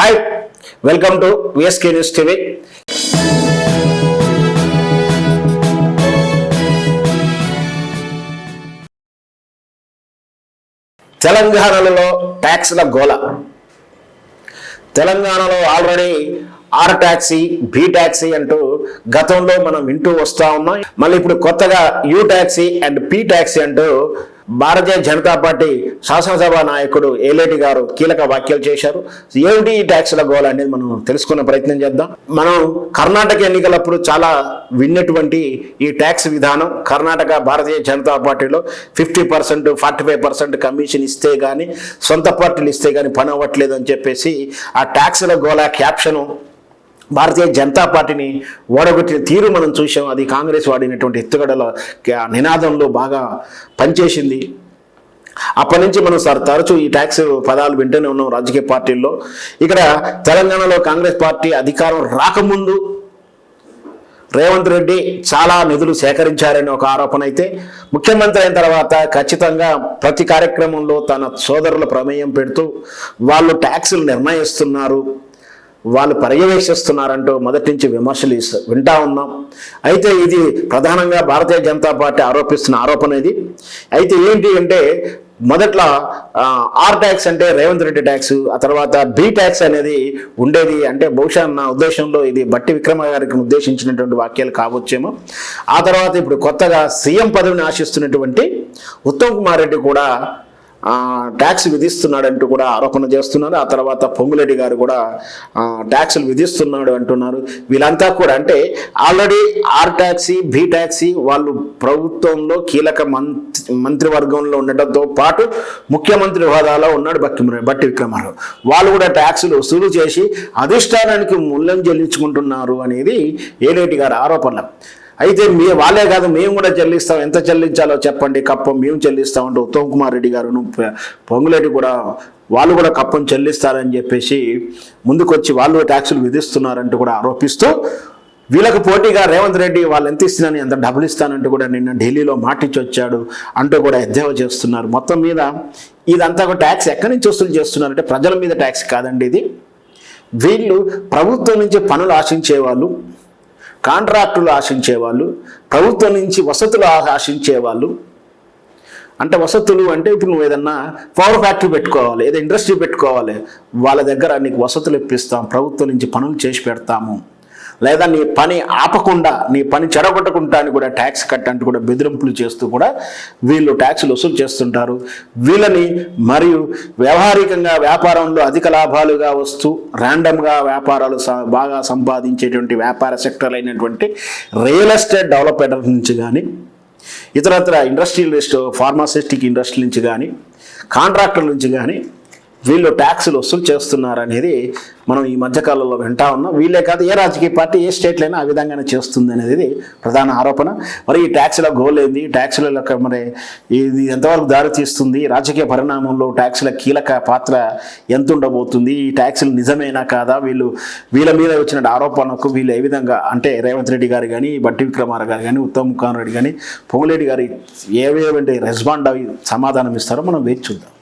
Hi welcome to VSK news TV తెలంగాణలో ట్యాక్స్ల గోల. తెలంగాణలో already R taxi B taxi అంటూ గతంలో మనం వింటూ వస్తూ ఉన్నాం. మళ్ళీ ఇప్పుడు కొత్తగా U taxi and P taxi అంటూ భారతీయ జనతా పార్టీ శాసనసభ నాయకుడు ఏలేటి గారు కీలక వ్యాఖ్యలు చేశారు. ఏమిటి ఈ ట్యాక్స్ల గోల్ అనేది మనం తెలుసుకునే ప్రయత్నం చేద్దాం. మనం కర్ణాటక ఎన్నికలప్పుడు చాలా విన్నటువంటి ఈ ట్యాక్స్ విధానం కర్ణాటక భారతీయ జనతా పార్టీలో fifty percent forty five percent commission ఇస్తే కానీ సొంత పార్టీలు ఇస్తే కానీ పని అవ్వట్లేదు అని చెప్పేసి ఆ ట్యాక్స్ల గోల క్యాప్షను భారతీయ జనతా పార్టీని ఓడగొట్టిన తీరు మనం చూసాం అది కాంగ్రెస్ వాడినటువంటి ఎత్తుగడల నినాదంలో బాగా పనిచేసింది. అప్పటి నుంచి మనం సార్ తరచూ ఈ ట్యాక్స్ పదాలు వింటూనే ఉన్నాం రాజకీయ పార్టీల్లో. ఇక్కడ తెలంగాణలో కాంగ్రెస్ పార్టీ అధికారం రాకముందు రేవంత్ రెడ్డి చాలా నిధులు సేకరించారని ఒక ఆరోపణ అయితే ముఖ్యమంత్రి అయిన తర్వాత ఖచ్చితంగా ప్రతి కార్యక్రమంలో తన సోదరుల ప్రమేయం పెడుతూ వాళ్ళు ట్యాక్సులు నిర్ణయిస్తున్నారు. వాళ్ళు పర్యవేక్షిస్తున్నారంటూ మొదటి నుంచి విమర్శలు వింటా ఉన్నాం. అయితే ఇది ప్రధానంగా భారతీయ జనతా పార్టీ ఆరోపిస్తున్న ఆరోపణ ఇది. అయితే ఏంటి అంటే మొదట్లో ఆర్ ట్యాక్స్ అంటే రేవంత్ రెడ్డి ట్యాక్స్ ఆ తర్వాత బి ట్యాక్స్ అనేది ఉండేది అంటే బహుశా నా ఉద్దేశంలో ఇది బట్టి విక్రమ గారికి ఉద్దేశించినటువంటి వాక్యాలు కావచ్చేమో. ఆ తర్వాత ఇప్పుడు కొత్తగా సీఎం పదవిని ఆశిస్తున్నటువంటి ఉత్తమ్ కుమార్ రెడ్డి కూడా ట్యాక్స్ విధిస్తున్నాడంటూ కూడా ఆరోపణ చేస్తున్నారు. ఆ తర్వాత పొంగులెడ్డి గారు కూడా ఆ, ట్యాక్సులు విధిస్తున్నాడు అంటున్నారు. వీళ్ళంతా కూడా అంటే already R taxi B taxi వాళ్ళు ప్రభుత్వంలో కీలక మంత్రి మంత్రివర్గంలో ఉండటంతో పాటు ముఖ్యమంత్రి హోదాలో ఉన్నాడు భక్తి బట్టి విక్రమారావు. వాళ్ళు కూడా ట్యాక్సులు వసూలు చేసి అధిష్టానానికి మూల్యం చెల్లించుకుంటున్నారు అనేది ఏలేటి గారి ఆరోపణ అయితే మీ వాళ్ళే కాదు మేము కూడా చెల్లిస్తాం. ఎంత చెల్లించాలో చెప్పండి. కప్పం మేము చెల్లిస్తాం అంటే ఉత్తమ్ కుమార్ రెడ్డి గారును పొంగులేటి కూడా వాళ్ళు కూడా కప్పం చెల్లిస్తారని చెప్పేసి ముందుకొచ్చి వాళ్ళు ట్యాక్సులు విధిస్తున్నారంటూ కూడా ఆరోపిస్తూ వీళ్ళకు పోటీగా రేవంత్ రెడ్డి వాళ్ళు ఎంత ఇస్తున్నాను ఎంత డబ్బులు ఇస్తానంటూ కూడా నిన్న ఢిల్లీలో మాటిచ్చి వచ్చాడు అంటూ కూడా ఎద్దేవా చేస్తున్నారు. మొత్తం మీద ఇదంతా ఒక ట్యాక్స్ ఎక్కడి నుంచి వసూలు చేస్తున్నారంటే ప్రజల మీద ట్యాక్స్ కాదండి ఇది. వీళ్ళు ప్రభుత్వం నుంచి పనులు ఆశించే వాళ్ళు కాంట్రాక్టులు ఆశించేవాళ్ళు ప్రభుత్వం నుంచి వసతులు ఆశించేవాళ్ళు. అంటే వసతులు అంటే ఇప్పుడు నువ్వు ఏదన్నా పవర్ ఫ్యాక్టరీ పెట్టుకోవాలి ఏదో ఇండస్ట్రీ పెట్టుకోవాలి వాళ్ళ దగ్గర నీకు వసతులు ఇప్పిస్తాం ప్రభుత్వం నుంచి పనులు చేసి పెడతాము. లేదా నీ పని ఆపకుండా నీ పని చెడగొట్టకుండా అని కూడా ట్యాక్స్ కట్ అంటూ కూడా బెదిరింపులు చేస్తూ కూడా వీళ్ళు ట్యాక్సులు వసూలు చేస్తుంటారు. వీళ్ళని మరియు వ్యవహారికంగా వ్యాపారంలో అధిక లాభాలుగా వస్తూ ర్యాండమ్గా వ్యాపారాలు బాగా సంపాదించేటువంటి వ్యాపార సెక్టర్ అయినటువంటి రియల్ ఎస్టేట్ డెవలప్మెంట్ నుంచి కానీ ఇతరత్ర ఇండస్ట్రియలిస్ట్ ఫార్మాసిస్టిక్ ఇండస్ట్రీ నుంచి కానీ కాంట్రాక్టర్ నుంచి కానీ వీళ్ళు ట్యాక్సులు వసూలు చేస్తున్నారు అనేది మనం ఈ మధ్యకాలంలో వింటా ఉన్నాం వీళ్ళే కాదు ఏ రాజకీయ పార్టీ ఏ స్టేట్లైనా ఆ విధంగానే చేస్తుంది అనేది ప్రధాన ఆరోపణ మరి ఈ ట్యాక్సుల గోల్ ఏంది ట్యాక్సుల యొక్క మరి ఇది ఎంతవరకు దారి తీస్తుంది రాజకీయ పరిణామంలో ట్యాక్సుల కీలక పాత్ర ఎంత ఉండబోతుంది ఈ ట్యాక్సులు నిజమేనా కాదా వీళ్ళు వీళ్ళ మీద వచ్చిన ఆరోపణకు వీళ్ళు ఏ విధంగా అంటే రేవంత్ రెడ్డి గారు కానీ బట్టి విక్రమార్ గారు కానీ ఉత్తమ్ కుమార్ రెడ్డి కానీ పొంగులేడి గారు ఏవేవంటి రెస్పాండ్ అవి సమాధానం ఇస్తారో మనం వేచి చూద్దాం